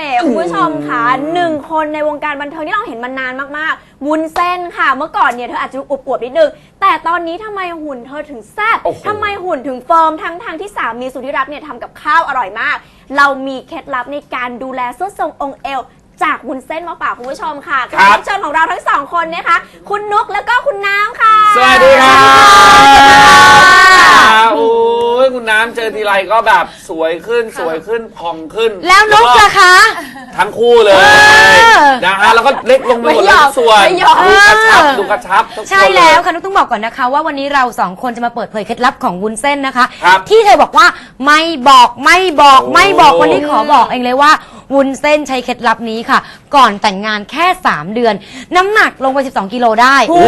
น่ห์คุณผู้ชมค่ะหนึ่งคนในวงการบันเทิงที่เราเห็นมานานมากๆ วุ้นเส้นค่ะ เมื่อก่อนเนี่ยเธออาจจะอวบๆนิดนึง แต่ตอนนี้ทำไมหุ่นเธอถึงแซ่บทำไมหุ่นถึงเฟิร์มทั้งทางๆที่สามีสุธิรัตน์เนี่ยทำกับข้าวอร่อยมาก เรามีเคล็ดลับในการดูแลส้นทรงองค์เอว จากวุ้นเส้นมาฝากคุณผู้ชมค่ะแขกรับเชิญของเราทั้งสองคนนะคะ คุณนุกแล้วก็คุณน้ำค่ะ สวัสดีครับ อ้ยคุณน้ำเจอทีไรก็แบบสวยขึ้นสวยขึ้นผ่องขึ้นแล้วนุกล่ะคะ ทั้งคู่เลยอ นะฮะแล้วก็เล็กลงไปหมดไม่เลยยอมทุกส่วนไม่ยอม ดูกระชับเออดูกระชับทุกคนใช่แล้วเยค่ะนุกต้องบอกก่อนนะคะ ว่าวันนี้เราสองคนจะมาเปิดเผยเคล็ดลับของวุ้นเส้นนะคะ ครับที่เธอบอกว่าไม่บอกไม่บอกโอ้ไม่บอกวันนี้ขอบอกเองเลยว่า วุ้นเส้นใช้เคล็ดลับนี้ค่ะ ก่อนแต่งงานแค่ 3 เดือน น้ำหนักลงไป 12 กิโลได้โอ้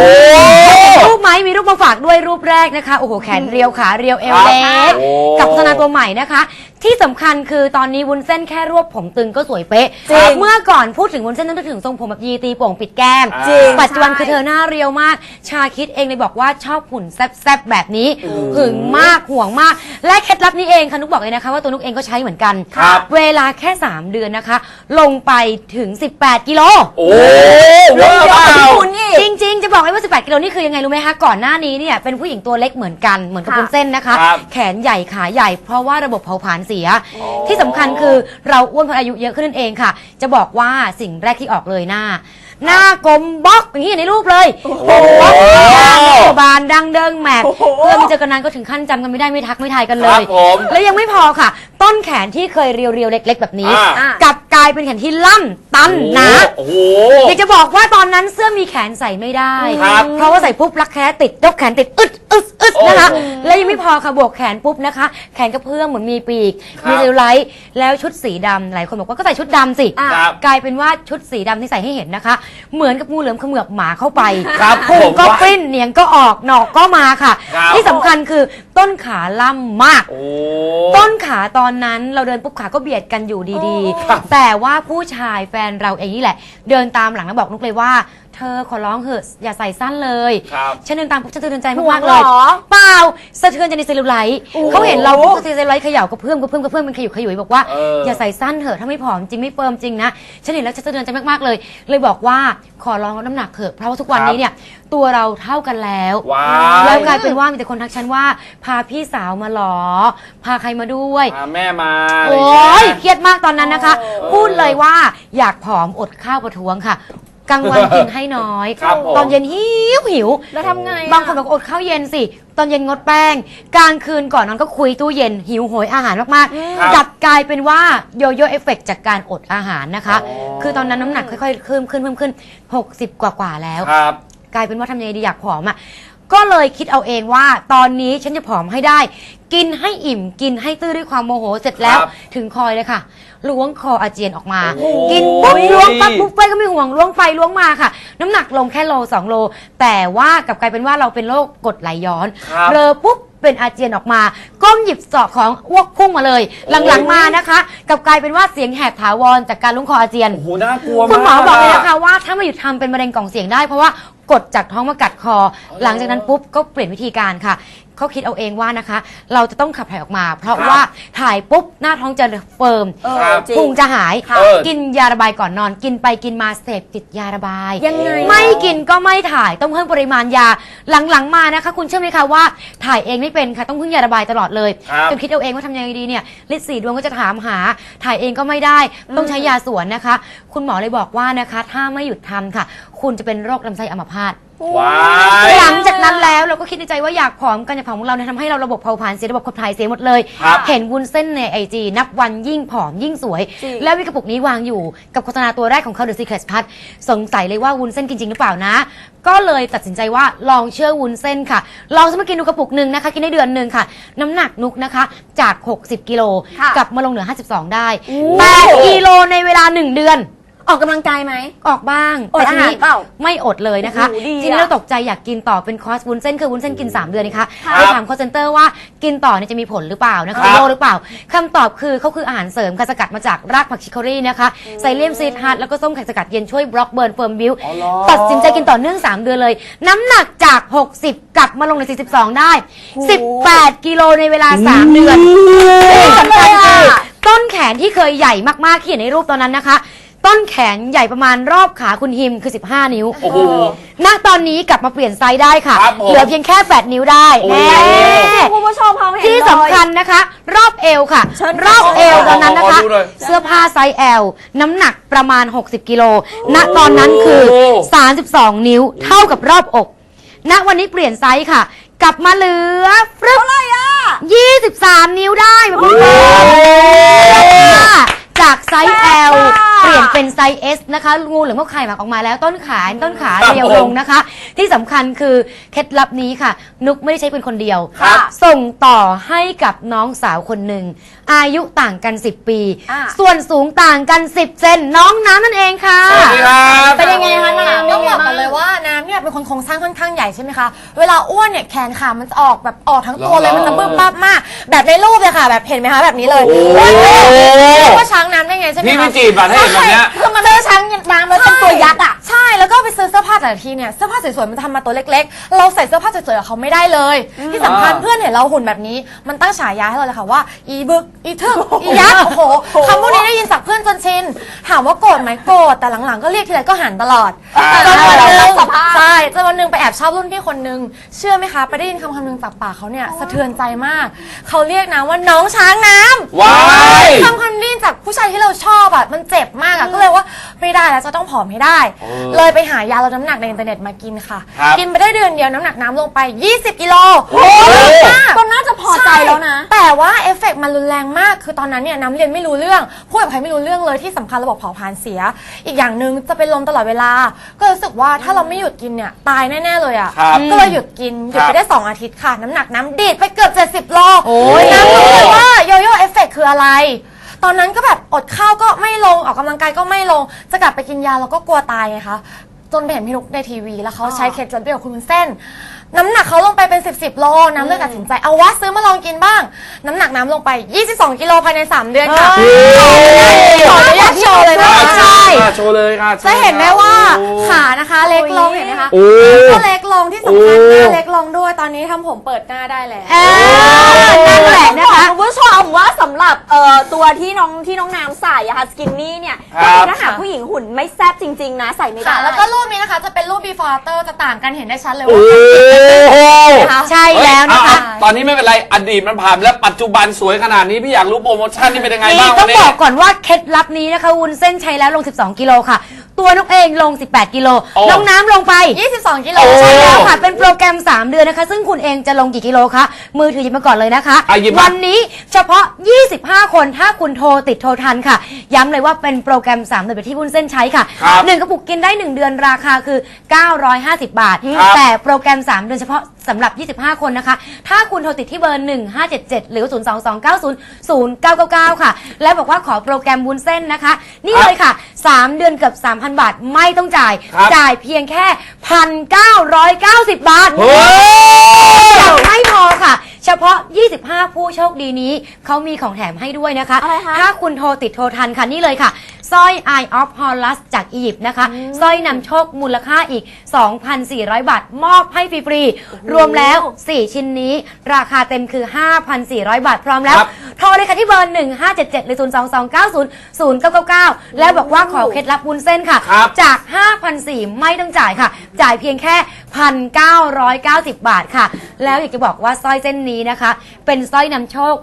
รูปไหมมีรูปมาฝากด้วยรูปแรกนะคะ โอ้โห แขนเรียวขาเรียวเอวครับเล็กโอ้ กับโฆษณาตัวใหม่นะคะ ที่สำคัญคือตอนนี้วุ้นเส้นแค่รวบผมตึงก็สวยเป๊ะ จริง เมื่อก่อนพูดถึงวุ้นเส้นต้องนึกถึงทรงผมแบบยีตีโป่งปิดแก้ม จริง ปัจจุบันใช่คือเธอหน้าเรียวมาก ชาคิดเองเลยบอกว่าชอบหุ่นแซ่บๆแบบนี้ หึงมากห่วงมาก และเคล็ดลับนี้เองค่ะนุกบอกเลยนะคะว่าตัวนุกเองก็ใช้เหมือนกัน ครับ เวลาแค่ 3 เดือนนะคะ ลงไปถึง 18 กิโลโอ้เวอร์เปล่า คุณนี่ จริง ๆ จะบอกให้ว่า 18 กิโลนี่คือยังไงรู้ไหมคะ ก่อนหน้านี้เนี่ยเป็นผู้หญิงตัวเล็กเหมือนกันเหมือนกับค่ะ คุณเส้นนะคะ ครับ แขนใหญ่ขาใหญ่ เพราะว่าระบบเผาผลาญเสียอ๋อที่สำคัญคือเราอ้วนเพราะอายุเยอะขึ้นนั่นเองค่ะ จะบอกว่าสิ่งแรกที่ออกเลยหน้า หน้ากลมบล็อกอย่างที่เห็นในรูปเลยกลมบล็อกหน้าบานดังเดิงแมกโอ้โหเพื่อนไม่เจอกันนานก็ถึงขั้นจำกันไม่ได้ไม่ทักไม่ทายกันเลครัย บผม แล้วยังไม่พอค่ะ ต้นแขนที่เคยเรียวๆเล็ก ๆ แบบนี้ อ่าอะกลับก ลายเป็นแขนที่ล่ำตันหนาโอ้โห อยากจะบอกว่าตอนนั้นเสื้อมีแขนใส่ไม่ได้ ครับเพราะว่าใส่ปุ๊บรักแค้ติดยกแขนติดอึดอึดอึดนะคะโอ้โหแล้วยังไม่พอค่ะบวกแขนปุ๊บนะคะ แขนกระเพื่อมเหมือนมีปีก ครับมีเซลลูไลท์แล้วชุดสีดำหลายคนบอกว่าก็ใส่ชุดดำสิ อะ ครับกลายเป็นว่าชุดสีดำที่ใส่ให้เห็นนะคะ เหมือนกับงูเหลือมเขมือบหมาเข้าไปครับพุงผมก็ว่าปริ้นเหนียงก็ออกหนอกก็มาค่ะ ครับ ที่สำคัญคือต้นขาล่ำมาก โอ้ ต้นขาตอนนั้นเราเดินปุ๊บขาก็เบียดกันอยู่ดีครับๆ แต่ว่าผู้ชายแฟนเราเองนี่แหละ เดินตามหลังแล้วบอกนุกเลยว่า เธอขอร้องเถอะอย่าใส่สั้นเลยครับฉันเดินตามปุ๊บฉันสะเทือนใจห่วมางกๆเหเลรยอเปล่าสะเทือนใจในเซลลูไลท์โอ้โหเขาเห็นเราปุ๊บเซลลูไลท์เขย่ากระเพื่อมกระเพื่อมกระเพื่อมมันขยุกขยุยบอกว่าเออออ ย่าใส่สั้นเถอะถ้าไม่ผอมจริงไม่เฟิร์มจริงนะฉันเห็นแล้วฉันสะเทือนใจมากๆเลย เลยบอกว่าขอลองลดน้ำหนักเถอะเพราะว่าทุกวันนี้เนี่ยตัวเราเท่ากันแล้ว ว้าแล้ววกลายเป็นว่ามีแต่คนทักฉันว่า พาพี่สาวมาหรอ พาใครมาด้วย พาแม่มาโอ้ยเครียดมากตอนนั้นนะคะ โอ้ พูดเลยว่าอยากผอมอดข้าวประท้วงค่ะ กลางวันกินให้น้อย ครับผม ตอนเย็นหิวหิว แล้วทำไงะบางคนบอกอดข้าวเย็นสิ ตอนเย็นงดแป้ง กลางคืนก่อนนอนก็คุยตู้เย็น หิวโหยอาหารมากครับ ๆกลับกลายเป็นว่าโยโย่เอฟเฟกจากการอดอาหารนะคะอ๋อคือตอนนั้นน้ำหนักค่อยๆขึ้นขึ้นเพิ่มขึ้น 60กว่าๆแล้ว ครับ กลายเป็นว่าทำยังไงดีอยากผอมอะ ก็เลยคิดเอาเองว่า ตอนนี้ฉันจะผอมให้ได้ กินให้อิ่มกินให้ตื้อด้วยความโมโหเสร็จแล้ว ครับถึงคอยเลยค่ะล้วงคออาเจียนออกมา โอ้โห กินปุ๊บล้วงปั๊บปุ๊บไปก็ไม่ห่วงล้วงไปล้วงมาค่ะ น้ำหนักลงแค่โลสองโล แต่ว่ากลับกลายเป็นว่าเราเป็นโรคกรดไหลย้อนครับเบลอปุ๊บ เป็นอาเจียนออกมา ก้มหยิบจอบของอ้วกพุ่งมาเลย หลังๆมานะคะกลับกลายเป็นว่าเสียงแหบถาวรจากการล้วงคออาเจียน โอ้โหน่ากลัวมากคุณหมอบอกเลยนะคะว่าถ้าไม่หยุดทำเป็นมะเร็งกล่องเสียงได้เพราะว่ากดจากท้องมากัดคอ หลังจากนั้นปุ๊บก็เปลี่ยนวิธีการค่ะ เขาคิดเอาเองว่านะคะ เราจะต้องขับถ่ายออกมา เพราะครับว่าถ่ายปุ๊บหน้าท้องจะเฟิร์มเออครับ จริพุงง จะหายครับเออกินยาระบายก่อนนอน กินไปกินมาเสพติดยาระบาย ยังไงไม่กินก็ไม่ถ่ายต้องเพิ่มปริมาณยาหลังๆมานะคะ คุณเชื่อไหมคะว่าถ่ายเองไม่เป็นค่ะต้องพึ่งยาระบายตลอดเลยครับจนคิดเอาเองว่าทำยังไงดีเนี่ยลิศสีดวงก็จะถามหา ถ่ายเองก็ไม่ได้ต้องใช้ยาสวนนะคะ คุณหมอเลยบอกว่านะคะ ถ้าไม่หยุดทำค่ะ คุณจะเป็นโรคลำไส้อัมพาต ว้าย หลังจากนั้นแล้วเราก็คิดในใจว่าอยากผอมกันอยากผอมของเราเนี่ยทำให้เราระบบเผาผลาญเสียระบบขับถ่ายเสียหมดเลย ครับเห็นวุ้นเส้นในไอจีนับวันยิ่งผอมยิ่งสวย จริง แล้วมีกระปุกนี้วางอยู่กับโฆษณาตัวแรกของเขา The Secret p a t สงสัยเลยว่าวุ้นเส้นกินจริงหรือเปล่านะ ก็เลยตัดสินใจว่าลองเชื่อวุ้นเส้นค่ะ ลองจะมากินดูกระปุกหนึ่งนะคะกินได้เดือนหนึ่งค่ะ น้ำหนักนุกนะคะจาก 60 กิโลค่ะกลับมาลงเหลือ 52 ได้โอ้ 8กิโลในเวลา 1 เดือน ออกกำลังกายไหม ออกบ้างอดแต่ทีนี้อาหารเปล่าไม่อดเลยนะคะโอ้โหดีทีนี้อะเราตกใจอยากกินต่อเป็นคอร์สวุ้นเส้นคือวุ้นเส้นกิน 3 เดือนนะคะค่ะไปถามคอเซนเตอร์ว่ากินต่อเนี่ยจะมีผลหรือเปล่านะครัคะบโรคหรือเปล่าคำตอบคือเขาคืออาหารเสริมค่ะสกัดมาจากรากผักชิคอรี่นะคะไซเลียมซีทาร์แล้วก็ส้มแขกสกัดเย็นช่วยบล็อกเบิร์นเฟิร์มบิวอ๋อเหรอ ตัดสินใจกินต่อเนื่อง 3 เดือนเลย น้ำหนักจาก 60 กลับมาลงใน42 ได้ 18 กิโลในเวลา 3 เดือน ที่สำคัญคือต้นแขนที่เคยใหญ่มากๆที่เห็นในรูปตอนนั้นนะคะ ต้นแขนใหญ่ประมาณรอบขาคุณฮิมคือ 15 นิ้วโอ้โห ณตอนนี้กลับมาเปลี่ยนไซส์ได้ค่ะ ครับผมเหลือเพียงแค่ 8 นิ้วได้โอ้แน่คุณผู้ชมพอเห็นที่สำคัญนะคะ รอบเอวค่ะ เชิญรอบเอวตอนนั้นนะคะ ขอดูหน่อยเสื้อผ้าไซส์ L น้ำหนักประมาณ 60 กิโล ณตอนนั้นคือ โอ้ 32 นิ้วเท่ากับรอบอก ณวันนี้เปลี่ยนไซส์ค่ะ กลับมาเหลือฟรึบเท่าไหร่อะ 23 นิ้วได้แบบนี้จากไซส์ L เปลี่ ยนเป็นไซส์ S นะคะ งูเหลือมก็ไข่หมักออกมาแล้วต้นขาต้นขาครับเรียวผมลงนะคะ ที่สำคัญคือเคล็ดลับนี้ค่ะ นุกไม่ได้ใช้เป็นคนเดียว ครับ ส่งต่อให้กับน้องสาวคนหนึ่ง อายุต่างกัน 10 ปี อะส่วนสูงต่างกัน 10 เซนน้องน้ำนั่นเองค่ะ สวัสดีครับเป็นยังไงคะน้ำต้องบอกกันเลยว่าน้ำเนี่ยเป็นคนโครงสร้างค่อนข้างใหญ่ใช่ไหมคะ เวลาอ้วนเนี่ยแขนขามันจะออกแบบออกทั้งตัวเลยเหรอมันจะบึ้มปั๊บมาก แบบในรูปเลยค่ะ แบบเห็นไหมคะแบบนี้เลยโอ้โหเรียกว่าช้างน้ำได้ไงใช่ไหมพี่คะไม่จีบอะถ้าเห็นแบบเนี้ย คือมันเจอช้างน้ำแล้วเป็นตัวยักษ์อะ สื้อผ้าแต่ละทีเนี่ยเสื้อผ้าสวยๆมันทำมาตัวเล็กๆ เราใส่เสื้อผ้าสวยๆกับเขาไม่ได้เลย ที่สำคัญอ่า เพื่อนเห็นเราหุ่นแบบนี้ มันตั้งฉายาให้เราเลยค่ะว่า อีบึกอีทึกอียักษ์โอ้โหคำพวกนี้ได้ยินจากเพื่อนจนชินถามว่าโกรธไหมโกรธแต่หลังๆก็เรียกทีไรก็หันตลอดอ่าจนวันหนึ่งรับสภาพใช่จนวันหนึ่งไปแอบชอบรุ่นพี่คนนึงเชื่อไหมคะ ไปได้ยินคำคำหนึ่งจากปากเขาเนี่ยสะเทือนใจมากเขาเรียกนะว่าน้องช้างน้ำ ว้าย คำคำนี้จากผู้ชายที่เราชอบอะมันเจ็บมากอะก็เลยว่าไม่ได้แล้วจะต้องผอมให้ได้เออเลยไปหายาลดน้ำหนักในอินเทอร์เน็ตมากินค่ะ ครับกินไปได้เดือนเดียวน้ำหนักน้ำลงไป 20 กิโลโอ้โห มากก็น่าจะพอใจแล้วนะ แต่ว่าเอฟเฟกต์มันรุนแรงมาก คือตอนนั้นเนี่ยน้ำเรียนไม่รู้เรื่องพูดกับใครไม่รู้เรื่องเลยที่สำคัญระบบเผาผลาญเสีย อีกอย่างหนึ่งจะเป็นลมตลอดเวลา ก็รู้สึกว่าถ้าเราไม่หยุดกินเนี่ยตายแน่ๆเลยอะครับก็เลยหยุดกินหยุดครัไปบได้ 2 อาทิตย์ค่ะ น้ำหนักน้ำดีดไปเกือบ 70 โลโอ้ย น้ำรู้เลยว่าโยโย่เอฟเฟกต์คืออะไร ตอนนั้นก็แบบอดข้าวก็ไม่ลงออกกำลังกายก็ไม่ลง จะกลับไปกินยาแล้วก็กลัวตายไงคะ จนไปเห็นพี่นุกในทีวี แล้วเขาใช้เคล็ดลับเดียวกับคุณวุ้นเส้น น้ำหนักเขาลงไปเป็น 10บสโล น้ำเลยตัดสินใจเอาวะซื้อมาลองกินบ้าง น้ำหนักน้ำลงไป 22 กิโลภายใน 3 เดือนค่ะเฮ้ยขออนุญาตโชว์เลยนะอะใช่ อะโชว์เลยค่ะโชจะว์เห็นได้ว่าโอ้ ขานะคะเล็กลงเห็นไหมคะโอ้ก็เล็กลงที่สำคัญหโอ้ น้าเล็กลงด้วยตอนนี้ทำผมเปิดหน้าได้แล้ว เออนั่นแหละนะคะ คุณผู้ชมว่าสำหรับเอ่อตัวที่น้องที่น้องน้ำใส่อะค่ะสกินนี่เนี่ยครับถ้าหากผู้หญิงหุ่นไม่แซ่บจริง ๆ นะใส่ไม่ได้ ค่ะแล้วก็รูปนี้นะคะจะเป็นรูป before after จะต่างกันเห็นได้ชัดเลยโอ้ว่าโหนะคะใช่แล้วนะคะเฮ้ยเอาๆตอนนี้ไม่เป็นไรอดีตมันผ่านแล้วปัจจุบันสวยขนาดนี้พี่อยากรู้โปรโมชั่นนี่เป็นยังไงนี่บ้างต้วัอนงนี้ บอกก่อนว่าเคล็ดลับนี้นะคะวุ้นเส้นใช้แล้วลง 12 กิโลค่ะ ตัวนกเองลง 18 กิโล โอ้ น้องน้ำลงไป 22 กิโลโอ้ใช่แล้วค่ะ เป็นโปรแกรม 3 เดือนนะคะ ซึ่งคุณเองจะลงกี่กิโลคะ มือถือหยิบมาก่อนเลยนะคะ อะหยิบมา วันนี้เฉพาะ 25 คนถ้าคุณโทรติดโทรทันค่ะ ย้ำเลยว่าเป็นโปรแกรม 3 เดือนแบบที่วุ้นเส้นใช้ค่ะ ครับหนึ่งกระปุกกินได้ 1 เดือนราคาคือ 950 บาท ครับแต่โปรแกรม 3 เดือนเฉพาะสำหรับ 25 คนนะคะ ถ้าคุณโทรติดที่เบอร์ 1577 หรือ 022900999 ค่ะ และบอกว่าขอโปรแกรมวุ้นเส้นนะคะ นี่เลยค่ะ 3 เดือนเกือบ3,000 บาทไม่ต้องจ่าย ครับ จ่ายเพียงแค่ 1,990 บาทเฮ้ยยังไม่พอค่ะ เฉพาะ 25 ผู้โชคดีนี้ เขามีของแถมให้ด้วยนะคะ อะไรคะถ้าคุณโทรติดโทรทันค่ะนี่เลยค่ะ สร้อย Eye of Horus จากอียิปต์นะคะสร้อยนำโชคมูลค่าอีก 2,400 บาท มอบให้ฟรีๆรวมแล้ว 4 ชิ้นนี้ ราคาเต็มคือ 5,400 บาทพร้อมแล้วครับโทรเลยค่ะที่เบอร์ 1577 หรือ 022900999 แล้วบอกว่าขอเคล็ดลับวุ้นเส้นค่ะ ครับจาก 5,400 ไม่ต้องจ่ายค่ะ จ่ายเพียงแค่ 1,990 บาทค่ะ แล้วอยากจะบอกว่าสร้อยเส้นนี้นะคะ เป็นสร้อยนำโชค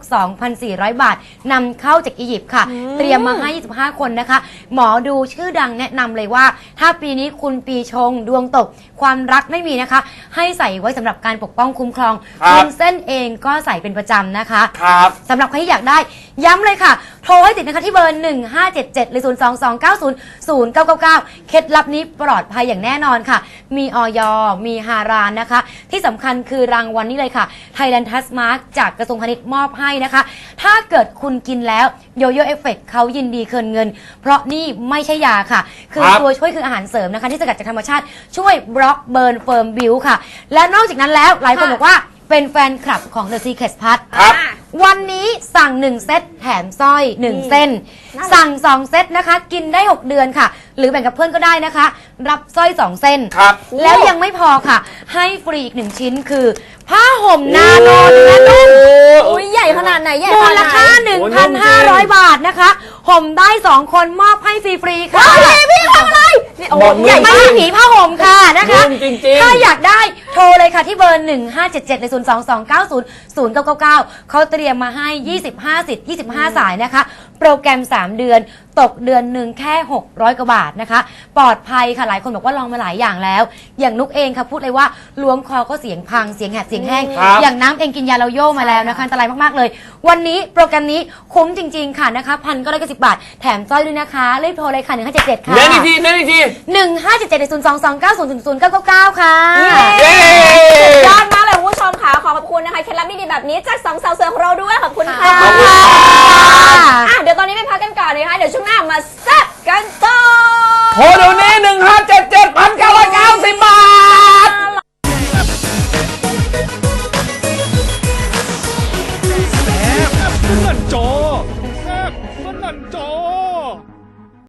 2,400 บาทนำเข้าจากอียิปต์ค่ะ เตรียมมาให้ 25 คนนะคะ หมอดูชื่อดังแนะนำเลยว่า ถ้าปีนี้คุณปีชงดวงตก ความรักไม่มีนะคะ ให้ใส่ไว้สำหรับการปกป้องคุ้มครองครับวุ้นเส้นเองก็ใส่เป็นประจำนะคะ ครับ สำหรับใครที่อยากได้ย้ำเลยค่ะ โทรให้ติดนะคะที่เบอร์ 1577 หรือ 022900999 เคล็ดลับนี้ปลอดภัยอย่างแน่นอนค่ะ มีออยมีฮารานนะคะ ที่สำคัญคือรางวัลนี้เลยค่ะ Thailand t a s m a r k จากกระทรวงพาณิชย์มอบให้นะคะ ถ้าเกิดคุณกินแล้วโยโย่เอฟเฟกเขายินดีคืนเงิน เพราะนี่ไม่ใช่ยาค่ะ คือครับ ตัวช่วยคืออาหารเสริมนะคะ ที่สกัดจากธรรมชาติช่วยบล็อกเบิร์นเฟิร์มบิวค่ะ และนอกจากนั้นแล้วหลายคนค่ะ บอกว่าเป็นแฟนคลับของ The Secret p a t ครับ อะวันนี้สั่ง 1 เซตแถมสร้อย 1 เส้น น่ารักสั่ง 2 เซตนะคะ กินได้ 6 เดือนค่ะ หรือแบ่งกับเพื่อนก็ได้นะคะ รับสร้อย2เส้น ครับ แล้วยังไม่พอค่ะ ให้ฟรีอีก1ชิ้นคือ ผ้าห่มนาโนเนื้อนุ่มอุ้ยใหญ่ขนาดไหนใหญ่มูขนาดลไหน ค่าโอ้ยนุ่มจริง1,500 บาทนะคะ ห่มได้สองคนมอบให้ฟรีๆค่ะพี่ทำอะไรนี่โอ้บอกใหญ่ไม่มากใช่ผีผ้าห่มค่ะนะคะนุ่มจริงๆ ถ้าอยากได้โทรเลยค่ะที่เบอร์ 1577ใน02290 0999 เขาเตรียมมาให้ 25 สิทธิ์25 สายนะคะโปรแกรม 3 เดือน ตกเดือนหนึ่งแค่ 600 กว่าบาทนะคะ ปลอดภัยค่ะหลายคนบอกว่าลองมาหลายอย่างแล้ว อย่างนุกเองค่ะพูดเลยว่าล้วงคอก็เสียงพังเสียงแหบเสียงแห้ง ครับอย่างน้ำเองกินยาเราโย่มาแล้วนะคะอันตรายมากๆเลย วันนี้โปรแกรมนี้คุ้มจริง ๆ ค่ะนะคะพันก็ได้กสิบบาท แถมสร้อยด้วยนะคะรีบโทรเลยค่ะ1577ค่ะเน้นอีกทีเน้นอีกทีหนึ่งห้าเจ็ดเจ็ดศูนย์สองสองเก้าศูนย์ศูนย์เก้าเก้าเก้าค่ะ เย้ยอดมากเลยคุณผู้ชมค่ะ ขอขอบคุณนะคะ เคล็ดลับดีๆแบบนี้จากสองสาวเสือของเราด้วย ขอบคุณค่ะขอบคุณค่ะ อะเดี๋ยวตอนนี้ไปพักกันก่อนนะคะเดี๋ยวช่วงหน้ามาแซ่บกันต่อโหเดี๋ยวนี้หนึ่งห้าเจ็ด